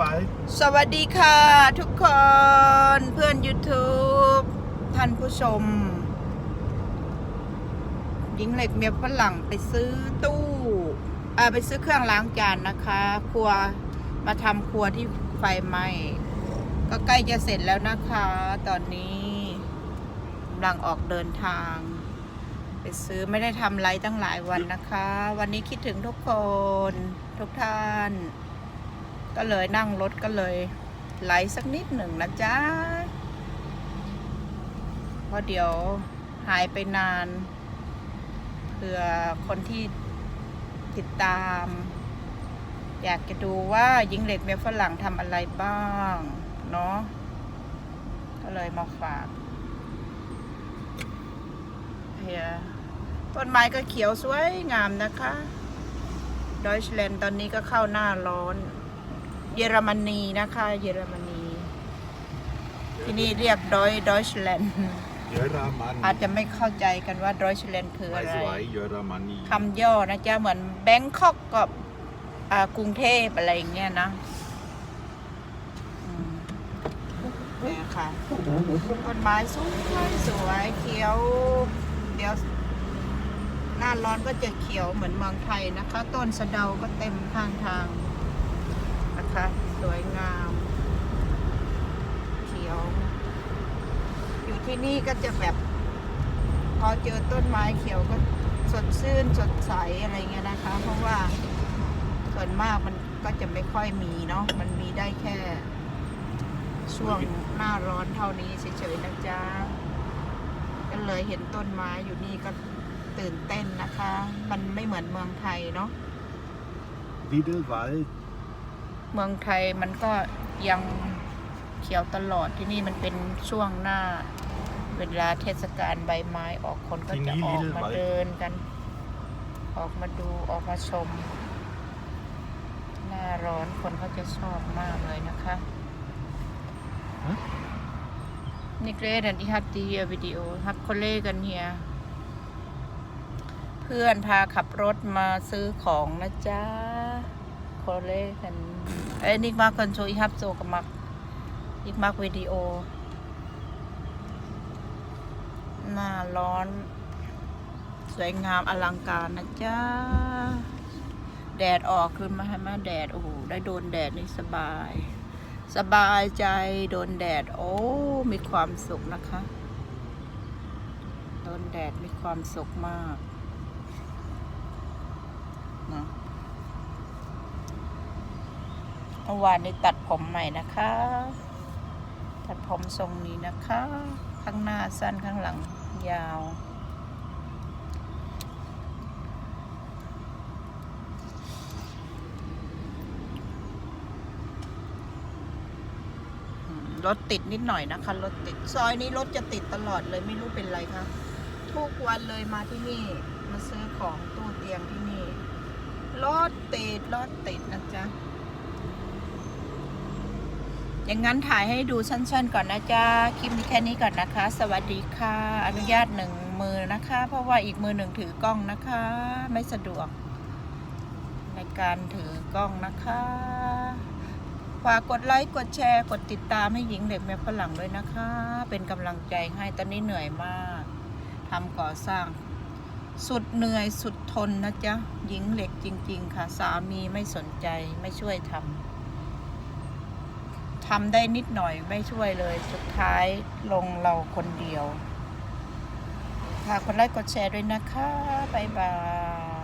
bald. สวัสดีค่ะทุกคนเพื่อน YouTube ท่านผู้ชมหญิงเหล็กเมียฝรั่งไปซื้อตู้ไปซื้อเครื่องล้างจานนะคะ ครัวมาทำครัวที่ไฟไหม้ก็ใกล้จะเสร็จแล้วนะคะ ตอนนี้กำลังออกเดินทาง ไปซื้อไม่ได้ทำไรตั้งหลายวันนะคะ วันนี้คิดถึงทุกคน ทุกท่าน ก็เลยนั่งรถก็เลยไหลสักนิดหนึ่งนะจ๊ะเพราะเดี๋ยวหายไปนานเผื่อคนที่ติดตาม อยากจะดูว่าหญิงเหล็กเมียฝรั่งทำอะไรบ้างเนาะก็เลยมาฝากเฮียต้นไม้ก็เขียวสวยงามนะคะดอยชแลนด์ตอนนี้ก็เข้าหน้าร้อน เยอรมนีนะคะ เยอรมนี ที่นี่เรียกดอยดอยชแลนด์ Jöramanni. อาจจะไม่เข้าใจกันว่าดอยชแลนด์คืออะไร Weißt du, ei, Jöramanni. คำย่อนะจ๊ะเหมือนแบงคอกกับอ่ากรุงเทพอะไรอย่างเงี้ยนะอืมเนี่ยค่ะต้นไม้สวยสวยเขียวเดี๋ยวหน้าร้อนก็จะเขียวเหมือนเมืองไทยนะคะ ต้นสะเดาก็เต็มข้างทาง นะคะ สวยงาม เขียว อยู่ที่นี่ก็จะแบบ พอเจอต้นไม้เขียวก็สดชื่นสดใสอะไรเงี้ยนะคะ เพราะว่าส่วนมากมันก็จะไม่ค่อยมีเนาะมันมีได้แค่ ช่วงหน้าร้อนเท่านี้เฉยๆนะจ๊ะก็เลยเห็นต้นไม้อยู่นี่ก็ตื่นเต้นนะคะ มันไม่เหมือนเมืองไทยเนาะ Wiedelwald. เมืองไทยมันก็ยังเขียวตลอดที่นี่มันเป็นช่วงหน้า เวลาเทศกาลใบไม้ออกคนก็จะออกมาเดินกัน ออกมาดูออกมาชม หน้าร้อนคนเขาจะชอบมากเลยนะคะฮะนี่เกรดอันที่ฮัตตีวิดีโอฮับคอลเล่กันเฮียเพื่อนพาขับรถมาซื้อของนะจ๊ะ คอลเล่กันเอ้นิกมาคนโชว์อีฮับโซกับมักอีกมักวิดีโอ หน้าร้อน สวยงามอลังการนะจ๊ะ แดดออกขึ้นมาให้มาแดด โอ้โห ได้โดนแดดนี่สบาย สบายใจโดนแดด โอ้ มีความสุขนะคะ โดนแดดมีความสุขมากนะ เมื่อวานนี้ตัดผมใหม่นะคะ ตัดผมทรงนี้นะคะ ข้างหน้าสั้นข้างหลังยาว รถติดนิดหน่อยนะคะ รถติด ซอยนี้รถจะติดตลอดเลยไม่รู้เป็นไรคะทุกวันเลยมาที่นี่ มาซื้อของตู้เตียงที่นี่ รถติด รถติดนะจ๊ะ อย่างนั้นถ่ายให้ดูสั้นๆ ก่อนนะจ๊ะ คลิปนี้แค่นี้ก่อนนะคะ สวัสดีค่ะ อนุญาตหนึ่งมือนะคะ เพราะว่าอีกมือหนึ่งถือกล้องนะคะ ไม่สะดวก ในการถือกล้องนะคะฝากกดไลค์กดแชร์ กดติดตามให้หญิงเด็กแม่ฝรั่งด้วยนะคะ เป็นกำลังใจให้ตอนนี้เหนื่อยมากทำก่อสร้าง สุดเหนื่อยสุดทนนะจ๊ะหญิงเหล็กจริง ๆ ค่ะ สามีไม่สนใจไม่ช่วยทำ ทำได้นิดหน่อยไม่ช่วยเลย สุดท้ายลงเราคนเดียว ค่ะคนไลค์กดแชร์ด้วยนะคะ บ๊ายบาย